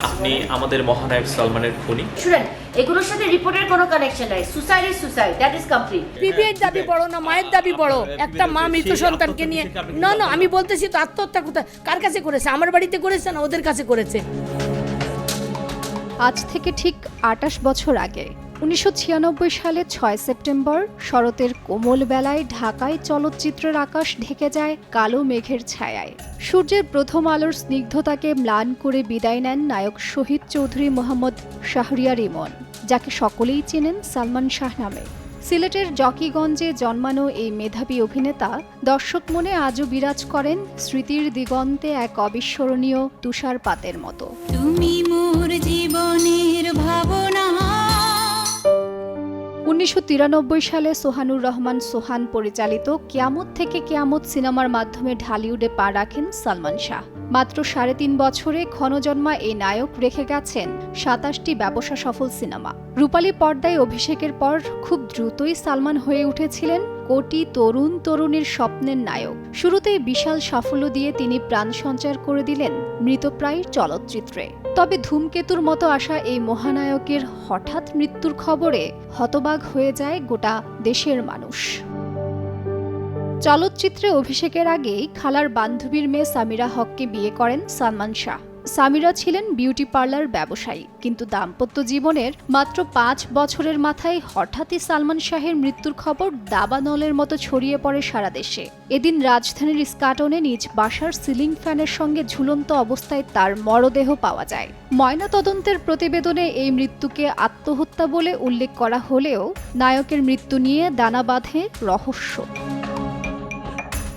আপনি আমাদের মহানায়ক সালমানের খুনি। শুনেন এগুলোর সাথে রিপোর্টের কোনো কানেকশন নাই। Suicide is suicide that is complete বিবিএর দাবি বড় না মায়ের দাবি বড়? একটা মা মৃত সন্তানকে নিয়ে না না আমি বলতেছি তো আত্মহত্যা কোথায়? কার কাছে করেছে? আমার বাড়িতে করেছে না ওদের কাছে করেছে? আজ থেকে ঠিক আটাশ বছর আগে উনিশশো ছিয়ানব্বই সালে ছয় সেপ্টেম্বর, শরতের কোমল বেলায় ঢাকায় চলচ্চিত্রের আকাশ ঢেকে যায় কালো মেঘের ছায়ায়। সূর্যের প্রথম আলোর স্নিগ্ধতাকে ম্লান করে বিদায় নেন নায়ক শহীদ চৌধুরী মোহাম্মদ শাহরিয়ার ইমন, যাকে সকলেই চেনেন সালমান শাহ নামে। সিলেটের জকিগঞ্জে জন্মানো এই মেধাবী অভিনেতা দর্শক মনে আজও বিরাজ করেন স্মৃতির দিগন্তে এক অবিস্মরণীয় তুষারপাতের মতো। তুমি মোর জীবনের ভাবনা উনিশশো তিরানব্বই সালে সোহানুর রহমান সোহান পরিচালিত কিয়ামত থেকে কিয়ামত সিনেমার মাধ্যমে ঢালিউডে পা রাখেন সালমান শাহ। মাত্র সাড়ে তিন বছরে ক্ষণজন্মা এই নায়ক রেখে গেছেন সাতাশটি ব্যবসা সফল সিনেমা। রূপালী পর্দায় অভিষেকের পর খুব দ্রুতই সালমান হয়ে উঠেছিলেন কোটি তরুণ তরুণীর স্বপ্নের নায়ক। শুরুতেই বিশাল সাফল্য দিয়ে তিনি প্রাণ সঞ্চার করে দিলেন মৃতপ্রায় চলচ্চিত্রে। তবে ধূমকেতুর মতো আসা এই মহানায়কের হঠাৎ মৃত্যুর খবরে হতবাক হয়ে যায় গোটা দেশের মানুষ। চলচ্চিত্রে অভিষেকের আগেই খালার বান্ধবীর মেয়ে সামিরা হককে বিয়ে করেন সালমান শাহ। সামিরা ছিলেন বিউটি পার্লার ব্যবসায়ী, কিন্তু দাম্পত্য জীবনের মাত্র পাঁচ বছরের মাথায় হঠাৎই সালমান শাহের মৃত্যুর খবর দাবানলের মতো ছড়িয়ে পড়ে সারা দেশে। এদিন রাজধানীর স্কাটনে নিজ বাসার সিলিং ফ্যানের সঙ্গে ঝুলন্ত অবস্থায় তার মরদেহ পাওয়া যায়। ময়না তদন্তের প্রতিবেদনে এই মৃত্যুকে আত্মহত্যা বলে উল্লেখ করা হলেও নায়কের মৃত্যু নিয়ে দানা বাঁধে রহস্য।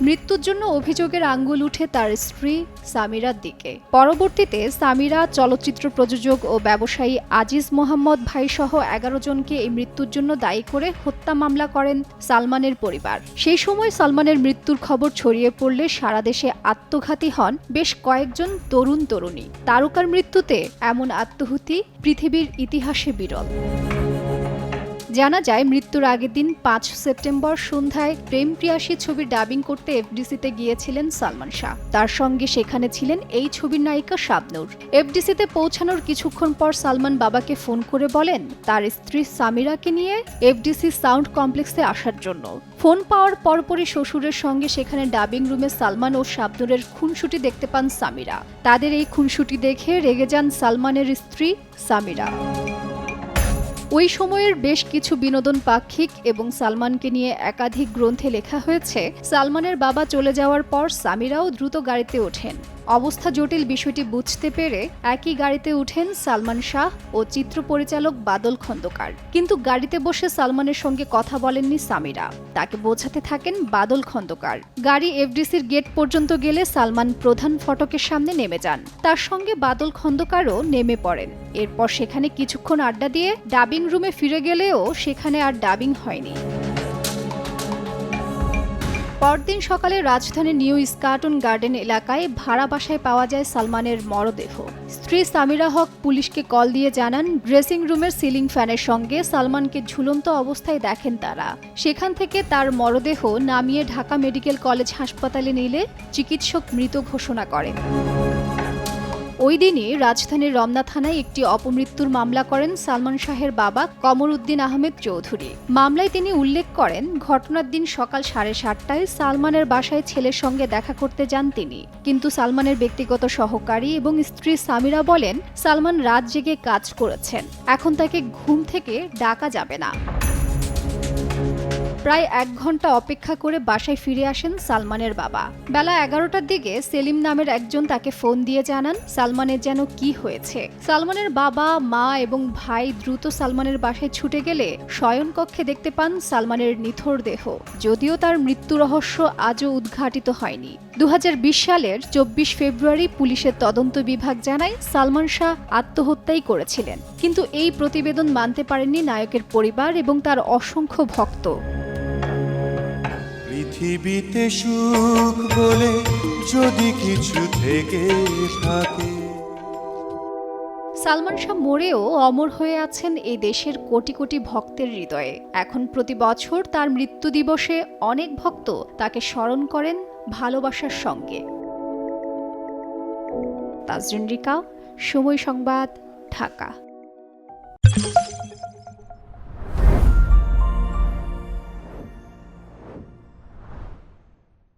মৃত্যুর জন্য অভিযোগের আঙ্গুল উঠে তার স্ত্রী সামিরার দিকে। পরবর্তীতে সামিরা, চলচ্চিত্র প্রযোজক ও ব্যবসায়ী আজিজ মোহাম্মদ ভাই সহ এগারো জনকে এই মৃত্যুর জন্য দায়ী করে হত্যা মামলা করেন সালমানের পরিবার। সেই সময় সালমানের মৃত্যুর খবর ছড়িয়ে পড়লে সারা দেশে আত্মঘাতী হন বেশ কয়েকজন তরুণ তরুণী। তারকার মৃত্যুতে এমন আত্মহুতি পৃথিবীর ইতিহাসে বিরল। জানা যায়, মৃত্যুর আগের দিন পাঁচ সেপ্টেম্বর সন্ধ্যায় প্রেম প্রিয়াসী ছবির ডাবিং করতে এফডিসিতে গিয়েছিলেন সালমান শাহ। তার সঙ্গে সেখানে ছিলেন এই ছবির নায়িকা শাবনূর। এফডিসিতে পৌঁছানোর কিছুক্ষণ পর সালমান বাবাকে ফোন করে বলেন, তার স্ত্রী সামিরাকে নিয়ে এফডিসি সাউন্ড কমপ্লেক্সে আসার জন্য। ফোন পাওয়ার পরপরই শ্বশুরের সঙ্গে সেখানে ডাবিং রুমে সালমান ও শাবনুরের খুনসুটি দেখতে পান সামিরা। তাদের এই খুনসুটি দেখে রেগে যান সালমানের স্ত্রী সামিরা। ওই সময়ের বেশ কিছু বিনোদন পাক্ষিক এবং সালমানকে নিয়ে একাধিক গ্রন্থে লেখা হয়েছে, সালমানের বাবা চলে যাওয়ার পর সামিরাও দ্রুত গাড়িতে ওঠেন। অবস্থা জটিল বিষয়টি বুঝতে পেরে একই গাড়িতে উঠেন সালমান শাহ ও চিত্র পরিচালক বাদল খন্দকার। কিন্তু গাড়িতে বসে সালমানের সঙ্গে কথা বলেননি সামিরা। তাকে বোঝাতে থাকেন বাদল খন্দকার। গাড়ি এফডিসির গেট পর্যন্ত গেলে সালমান প্রধান ফটকের সামনে নেমে যান। তার সঙ্গে বাদল খন্দকারও নেমে পড়েন। এরপর সেখানে কিছুক্ষণ আড্ডা দিয়ে ডাবিং রুমে ফিরে গেলেও সেখানে আর ডাবিং হয়নি। পরদিন সকালে রাজধানীর নিউ স্কাটন গার্ডেন এলাকায় ভাড়া বাসায় পাওয়া যায় সালমানের মরদেহ। স্ত্রী সামিরা হক পুলিশকে কল দিয়ে জানান, ড্রেসিং রুমের সিলিং ফ্যানের সঙ্গে সালমানকে ঝুলন্ত অবস্থায় দেখেন তারা। সেখান থেকে তার মরদেহ নামিয়ে ঢাকা মেডিকেল কলেজ হাসপাতালে নিলে চিকিৎসক মৃত ঘোষণা করেন। ওই দিনই রাজধানীর রমনা থানায় একটি অপমৃত্যুর মামলা করেন সালমান শাহের বাবা কমর উদ্দিন আহমেদ চৌধুরী। মামলায় তিনি উল্লেখ করেন, ঘটনার দিন সকাল সাড়ে সাতটায় সালমানের বাসায় ছেলের সঙ্গে দেখা করতে যান তিনি। কিন্তু সালমানের ব্যক্তিগত সহকারী এবং স্ত্রী সামিরা বলেন, সালমান রাত জেগে কাজ করেছেন। এখন তাকে ঘুম থেকে ডাকা যাবে না। প্রায় এক ঘণ্টা অপেক্ষা করে বাসায় ফিরে আসেন সালমানের বাবা। বেলা এগারোটার দিকে সেলিম নামের একজন তাকে ফোন দিয়ে জানান সালমানের যেন কি হয়েছে। সালমানের বাবা, মা এবং ভাই দ্রুত সালমানের বাসায় ছুটে গেলে শয়নকক্ষে দেখতে পান সালমানের নিথর দেহ। যদিও তার মৃত্যু রহস্য আজও উদ্ঘাটিত হয়নি। দু হাজার বিশ সালের চব্বিশ ফেব্রুয়ারি পুলিশের তদন্ত বিভাগ জানায় সালমান শাহ আত্মহত্যাই করেছিলেন। কিন্তু এই প্রতিবেদন মানতে পারেননি নায়কের পরিবার এবং তার অসংখ্য ভক্ত। পৃথিবীতে সুখ বলে যদি কিছু থেকে থাকে। সালমান শাহ মরেও অমর হয়ে আছেন এই দেশের কোটি কোটি ভক্তের হৃদয়ে। এখন প্রতি বছর তার মৃত্যু দিবসে অনেক ভক্ত তাকে স্মরণ করেন ভালোবাসার সঙ্গে। তাজরিন রিকা সময় সংবাদ, ঢাকা।